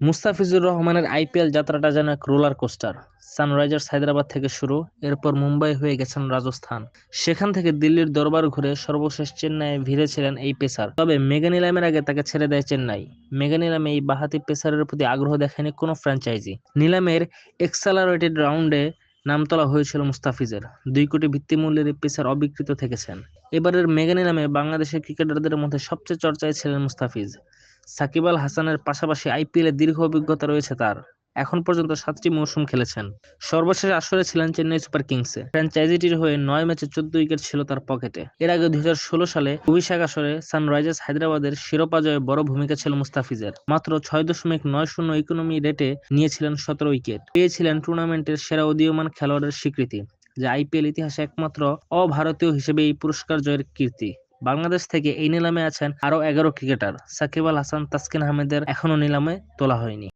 মুস্তাফিজুর রহমানের আইপিএল যাত্রাটা যেন এক রোলার কোস্টার। সানরাইজার্স হায়দ্রাবাদ থেকে শুরু, এরপর মুম্বাই হয়ে গেছেন রাজস্থান। সেখান থেকে দিল্লির দরবার ঘুরে সর্বশেষ চেন্নাইয়ে ভিড়েছিলেন এই পেসার। তবে মেগা নিলামের আগে তাকে ছেড়ে দেয় চেন্নাই। মেগা নিলামে এই বাহাতি পেসারের প্রতি আগ্রহ দেখায়নি কোনো ফ্র্যাঞ্চাইজি। নিলামের এক্সালারেটেড রাউন্ডে নাম তোলা হয়েছিল মুস্তাফিজের। দুই কোটি ভিত্তিমূল্যের এই পেসার অবিকৃত থেকেছেন। এবারের মেগা নিলামে বাংলাদেশের ক্রিকেটারদের মধ্যে সবচেয়ে চর্চায় ছিলেন মুস্তাফিজ। সাকিব আল হাসানের পাশাপাশি আইপিএলে দীর্ঘ অভিজ্ঞতা রয়েছে তার। এখন পর্যন্ত সাতটি মৌসুম খেলেছেন। সর্বশেষ আসরে ছিলেন চেন্নাই সুপার কিংসে। ফ্র্যাঞ্চাইজিটির হয়ে নয় ম্যাচে চোদ্দ উইকেট ছিল তার পকেটে। এর আগে দু হাজার ষোলো সালে অভিষেক আসরে সানরাইজার্স হায়দ্রাবাদের শিরোপা জয়ে বড় ভূমিকা ছিল মুস্তাফিজের। মাত্র ছয় দশমিক নয় শূন্য ইকোনমি রেটে নিয়েছিলেন সতেরো উইকেট। পেয়েছিলেন টুর্নামেন্টের সেরা উদীয়মান খেলোয়াড়ের স্বীকৃতি, যা আইপিএল ইতিহাসে একমাত্র অভারতীয় হিসেবে এই পুরস্কার জয়ের কীর্তি। বাংলাদেশ থেকে এই নিলামে আছেন আরও এগারো ক্রিকেটার সাকিব আল হাসান, তাসকিন আহমেদের এখনও নিলামে তোলা হয়নি।